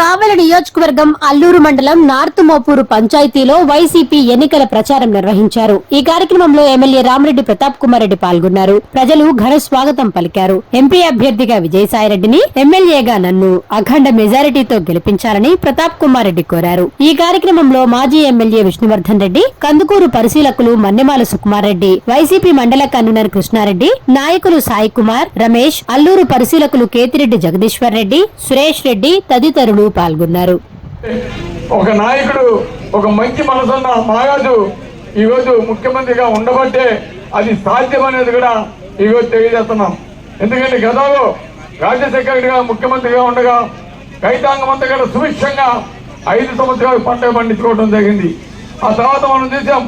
కావల నియోజకవర్గం అల్లూరు మండలం నార్త్ మోపూరు పంచాయతీలో వైసీపీ ఎన్నికల ప్రచారం నిర్వహించారు. ఈ కార్యక్రమంలో ఎమ్మెల్యే రామరెడ్డి ప్రతాప్ కుమార్ రెడ్డి పాల్గొన్నారు. ప్రజలు ఘన స్వాగతం పలికారు. ఎంపీ అభ్యర్థిగా విజయసాయిరెడ్డిని ఎమ్మెల్యేగా నన్ను అఖండ మెజారిటీతో గెలిపించాలని ప్రతాప్ కుమార్ రెడ్డి కోరారు. ఈ కార్యక్రమంలో మాజీ ఎమ్మెల్యే విష్ణువర్ధన్ రెడ్డి కందుకూరు పరిశీలకులు మన్నెమాల సుకుమార్ రెడ్డి వైసీపీ మండల కన్వీనర్ కృష్ణారెడ్డి నాయకులు సాయి కుమార్ రమేష్ అల్లూరు పరిశీలకులు కేతిరెడ్డి జగదీశ్వర్ రెడ్డి సురేష్ రెడ్డి తదితరులు పాల్గొన్నారు. ఒక నాయకుడు ఒక మంచి మనసున్న మహారాజు ఈరోజు ముఖ్యమంత్రిగా ఉండబట్టే అది సాధ్యమనేది కూడా ఈరోజు తెలియజేస్తున్నాం. ఎందుకంటే గతంలో రాజశేఖర రెడ్డి ముఖ్యమంత్రిగా ఉండగా రైతాంగం అంతా కూడా సుభిక్షంగా ఐదు సంవత్సరాలు పంట పండించుకోవడం జరిగింది. ఆ తర్వాత మనం చూసాం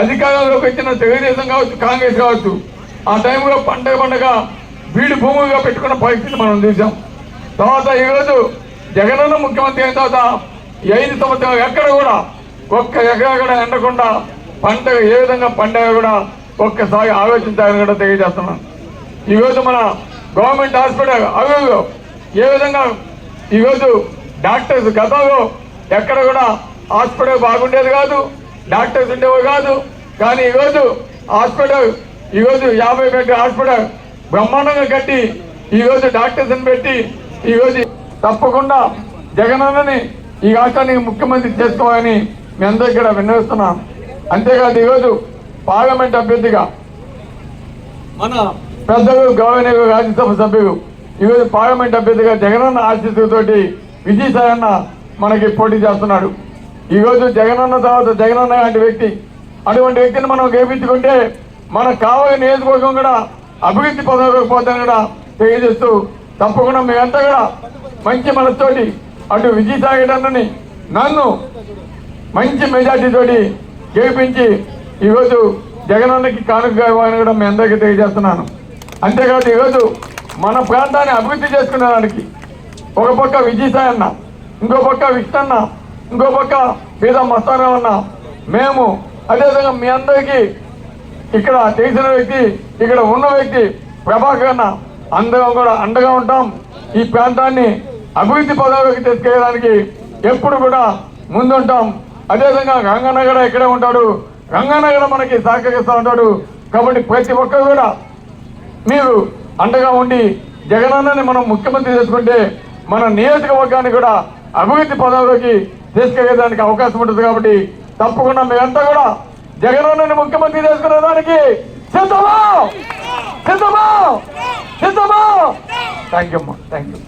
అధికారంలోకి వచ్చిన తెలుగుదేశం కావచ్చు కాంగ్రెస్ కావచ్చు ఆ టైంలో పంట పండగ వీడి భూములుగా పెట్టుకున్న పరిస్థితి మనం చూసాం. తర్వాత ఈరోజు జగనన్న ముఖ్యమంత్రి అయిన తర్వాత ఐదు సంవత్సరం ఎక్కడ కూడా ఒక్క ఎకరా కూడా ఎండకుండా పంట ఏ విధంగా పండగ కూడా ఒక్కసారి ఆలోచించాలని కూడా తెలియజేస్తున్నాను. ఈరోజు మన గవర్నమెంట్ హాస్పిటల్ అవిలో ఏ విధంగా ఈరోజు డాక్టర్స్ గతంలో ఎక్కడ కూడా హాస్పిటల్ బాగుండేది కాదు డాక్టర్స్ ఉండేవి కాదు కానీ ఈరోజు హాస్పిటల్ ఈరోజు యాభై బెడ్ హాస్పిటల్ బ్రహ్మాండంగా కట్టి ఈరోజు డాక్టర్స్ని పెట్టి ఈరోజు తప్పకుండా జగనన్నని ఈ రాష్ట్రానికి ముఖ్యమంత్రి చేసుకోవాలని మీ అందరికీ కూడా విన్నవిస్తున్నాం. అంతేకాదు ఈరోజు పార్లమెంట్ అభ్యర్థిగా మన పెద్దలు గౌరవనీయ రాజ్యసభ సభ్యులు ఈరోజు పార్లమెంట్ అభ్యర్థిగా జగనన్న ఆశీస్సుతోటి విజయసాయన్న మనకి పోటీ చేస్తున్నాడు. ఈరోజు జగనన్న తర్వాత జగనన్న లాంటి వ్యక్తి అటువంటి వ్యక్తిని మనం గెలిపించుకుంటే మన కావలి నియోజకవర్గం కూడా అభివృద్ధి పొందకపోతాను కూడా తెలియజేస్తూ తప్పకుండా మేమంతా కూడా మంచి మనసుతోటి అటు విజయసాయి నన్ను మంచి మెజార్టీతోటి గెలిపించి ఈరోజు జగనన్నకి కానుక ఇవ్వాలని కూడా మీ అందరికీ తెలియజేస్తున్నాను. అంతేకాదు ఈరోజు మన ప్రాంతాన్ని అభివృద్ధి చేసుకునేదానికి ఒక పక్క విజయసాయి అన్న ఇంకో పక్క విష్ణన్న ఇంకో పక్క పేద మస్తానం అన్న మేము అదేవిధంగా మీ అందరికీ ఇక్కడ తెలిసిన వ్యక్తి ఇక్కడ ఉన్న వ్యక్తి ప్రభాకర్ అన్న అందరం కూడా అండగా ఉంటాం. ఈ ప్రాంతాన్ని అభివృద్ధి పదవికి తీసుకెళ్ళడానికి ఎప్పుడు కూడా ముందుంటాం. అదేవిధంగా గంగానగర్ ఇక్కడే ఉంటాడు. గంగానగర్ మనకి సహకరిస్తూ ఉంటాడు. కాబట్టి ప్రతి ఒక్కరు కూడా మీరు అండగా ఉండి జగనన్నని మనం ముఖ్యమంత్రి చేసుకుంటే మన నియోజకవర్గాన్ని కూడా అభివృద్ధి పదవిలోకి తీసుకెళ్ళేదానికి అవకాశం ఉంటుంది కాబట్టి తప్పకుండా మీరంతా కూడా జగనన్నని ముఖ్యమంత్రి చేసుకునే దానికి సిద్ధమా? సిద్ధమా? సిద్ధమా? థ్యాంక్ యూ అమ్మా. Thank you